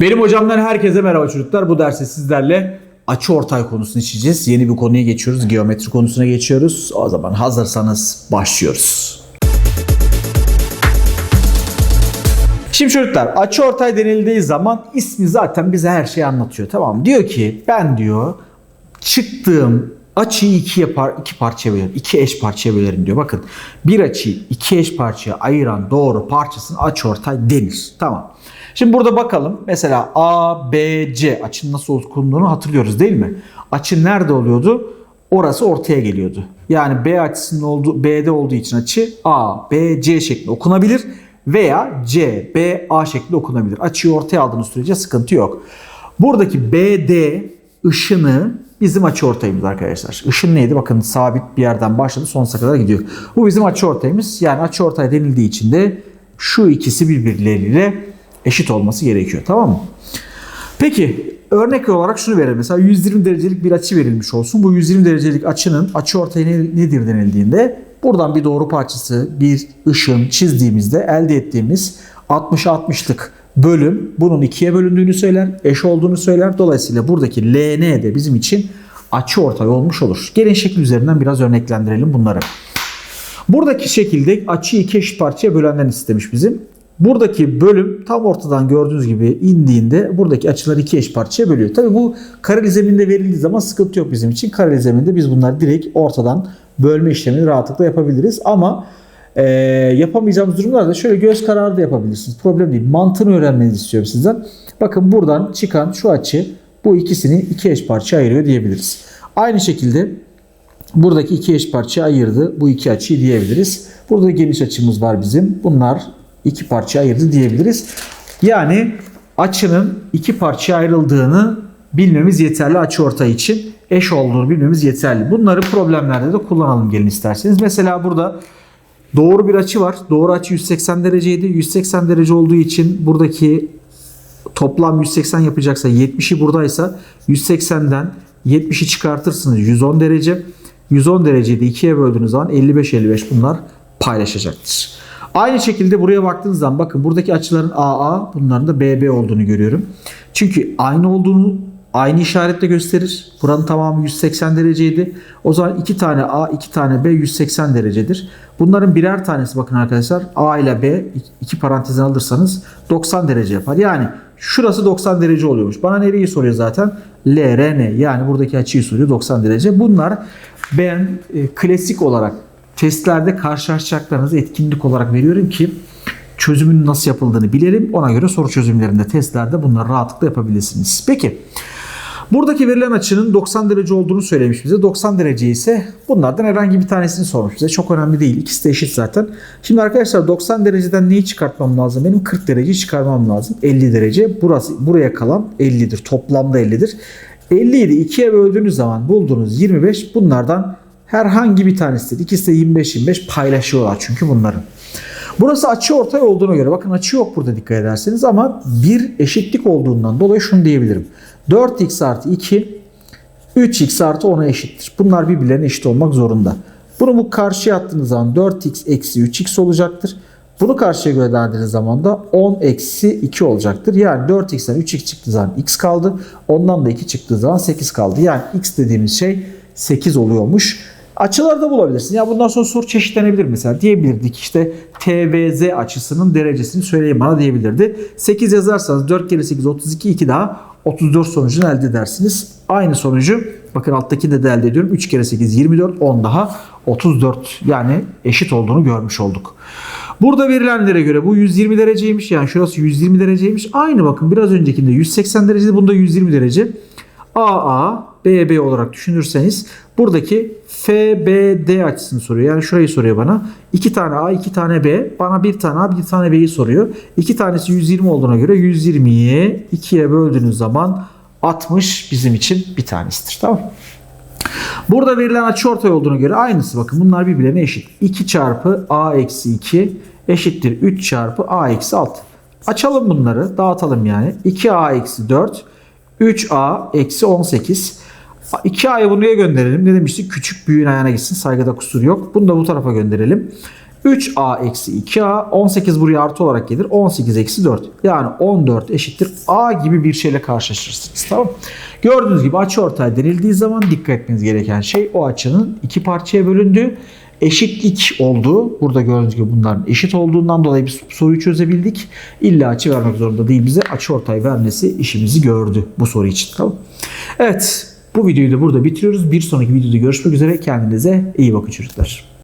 Benim hocamdan herkese merhaba çocuklar. Bu derste sizlerle açı ortay konusunu işleyeceğiz. Yeni bir konuya geçiyoruz. Geometri konusuna geçiyoruz. O zaman hazırsanız başlıyoruz. Şimdi çocuklar açı ortay denildiği zaman ismi zaten bize her şeyi anlatıyor. Tamam? Diyor ki ben diyor çıktığım açıyı ikiye par iki parçaya bölerim. iki eş parçaya bölerim diyor. Bakın bir açıyı iki eş parçaya ayıran doğru parçasına açı ortay denir. Tamam. Şimdi burada bakalım. Mesela A, B, C açının nasıl okunduğunu hatırlıyoruz değil mi? Açı nerede oluyordu? Orası ortaya geliyordu. Yani B açısının olduğu, B'de olduğu için açı A, B, C şeklinde okunabilir veya C, B, A şeklinde okunabilir. Açıyı ortaya aldığınız sürece sıkıntı yok. Buradaki BD ışını bizim açı ortayımız arkadaşlar. Işın neydi? Bakın sabit bir yerden başladı sonsuza kadar gidiyor. Bu bizim açı ortayımız. Yani açı ortay denildiği için de şu ikisi birbirleriyle eşit olması gerekiyor. Tamam mı? Peki örnek olarak şunu verelim. Mesela 120 derecelik bir açı verilmiş olsun. Bu 120 derecelik açının açı ortayı ne- nedir denildiğinde buradan bir doğru parçası, bir ışın çizdiğimizde elde ettiğimiz 60-60'lık bölüm bunun ikiye bölündüğünü söyler, eş olduğunu söyler. Dolayısıyla buradaki LN de bizim için açı ortay olmuş olur. Gelin şekil üzerinden biraz örneklendirelim bunları. Buradaki şekilde açıyı iki eşit parçaya bölenden istemiş bizim. Buradaki bölüm tam ortadan gördüğünüz gibi indiğinde buradaki açıları iki eş parçaya bölüyor. Tabi bu kareli zeminde verildiği zaman sıkıntı yok bizim için. Kareli zeminde biz bunları direkt ortadan bölme işlemini rahatlıkla yapabiliriz. Ama e, yapamayacağımız durumlarda şöyle göz kararı da yapabilirsiniz. Problem değil. Mantığını öğrenmenizi istiyorum sizden. Bakın buradan çıkan şu açı bu ikisini iki eş parçaya ayırıyor diyebiliriz. Aynı şekilde Buradaki iki eş parçaya ayırdı. Bu iki açıyı diyebiliriz. Burada geniş açımız var bizim. Bunlar iki parçaya ayırdı diyebiliriz. Yani açının iki parçaya ayrıldığını bilmemiz yeterli açı ortay için. Eş olduğunu bilmemiz yeterli. Bunları problemlerde de kullanalım gelin isterseniz. Mesela burada doğru bir açı var. Doğru açı 180 dereceydi. 180 derece olduğu için buradaki toplam 180 yapacaksa 70'i buradaysa 180'den 70'i çıkartırsınız 110 derece. 110 dereceyi de ikiye böldüğünüz zaman 55-55 bunlar paylaşacaktır. Aynı şekilde buraya baktığınız zaman bakın buradaki açıların AA bunların da BB olduğunu görüyorum. Çünkü aynı olduğunu aynı işaretle gösterir. Buranın tamamı 180 dereceydi. O zaman iki tane A, iki tane B 180 derecedir. Bunların birer tanesi bakın arkadaşlar A ile B iki parantezden alırsanız 90 derece yapar. Yani şurası 90 derece oluyormuş. Bana nereyi soruyor zaten? L, R, N. Yani buradaki açıyı soruyor 90 derece. Bunlar ben e, klasik olarak testlerde karşılaşacaklarınızı etkinlik olarak veriyorum ki çözümün nasıl yapıldığını bilelim. Ona göre soru çözümlerinde testlerde bunları rahatlıkla yapabilirsiniz. Peki buradaki verilen açının 90 derece olduğunu söylemiş bize. 90 derece ise bunlardan herhangi bir tanesini sormuş bize. Çok önemli değil. İkisi de eşit zaten. Şimdi arkadaşlar 90 dereceden neyi çıkartmam lazım? Benim 40 dereceyi çıkarmam lazım. 50 derece. Burası buraya kalan 50'dir. Toplamda 50'dir. 50'yi de 2'ye böldüğünüz zaman bulduğunuz 25 bunlardan herhangi bir tanesidir. İkisi de 25-25 paylaşıyorlar çünkü bunların. Burası açı ortay olduğuna göre bakın açı yok burada dikkat ederseniz ama bir eşitlik olduğundan dolayı şunu diyebilirim. 4x artı 2 3x artı 10'a eşittir. Bunlar birbirlerine eşit olmak zorunda. Bunu bu karşıya attığınız zaman 4x eksi 3x olacaktır. Bunu karşıya gönderdiğiniz zaman da 10 eksi 2 olacaktır. Yani 4x'ten 3x çıktığı zaman x kaldı. Ondan da 2 çıktığı zaman 8 kaldı. Yani x dediğimiz şey 8 oluyormuş. Açıları da bulabilirsin. Ya bundan sonra soru çeşitlenebilir mesela. Diyebilirdik işte TVZ açısının derecesini söyleyin bana diyebilirdi. 8 yazarsanız 4 kere 8 32 2 daha 34 sonucunu elde edersiniz. Aynı sonucu bakın alttaki de, de elde ediyorum. 3 kere 8 24 10 daha 34 yani eşit olduğunu görmüş olduk. Burada verilenlere göre bu 120 dereceymiş. Yani şurası 120 dereceymiş. Aynı bakın biraz öncekinde 180 dereceydi. Bunda 120 derece. AA, BB olarak düşünürseniz buradaki FBD açısını soruyor. Yani şurayı soruyor bana. 2 tane A, 2 tane B. Bana bir tane A, bir tane B'yi soruyor. 2 tanesi 120 olduğuna göre 120'yi 2'ye böldüğünüz zaman 60 bizim için bir tanesidir. Tamam Burada verilen açıortay olduğuna göre aynısı. Bakın bunlar birbirlerine eşit. 2 çarpı A eksi 2 eşittir 3 çarpı A eksi 6. Açalım bunları. Dağıtalım yani. 2A eksi 4 3A eksi 18. 2A'yı buraya gönderelim. Ne demiştik? Küçük büyüğün ayağına gitsin. Saygıda kusur yok. Bunu da bu tarafa gönderelim. 3a eksi 2a 18 buraya artı olarak gelir. 18 eksi 4. Yani 14 eşittir a gibi bir şeyle karşılaşırsınız. Tamam Gördüğünüz gibi açı ortay denildiği zaman dikkat etmeniz gereken şey o açının iki parçaya bölündüğü eşitlik olduğu. Burada gördüğünüz gibi bunların eşit olduğundan dolayı biz soruyu çözebildik. İlla açı vermek zorunda değil bize. Açı ortay vermesi işimizi gördü bu soru için. Tamam. Evet bu videoyu da burada bitiriyoruz. Bir sonraki videoda görüşmek üzere. Kendinize iyi bakın çocuklar.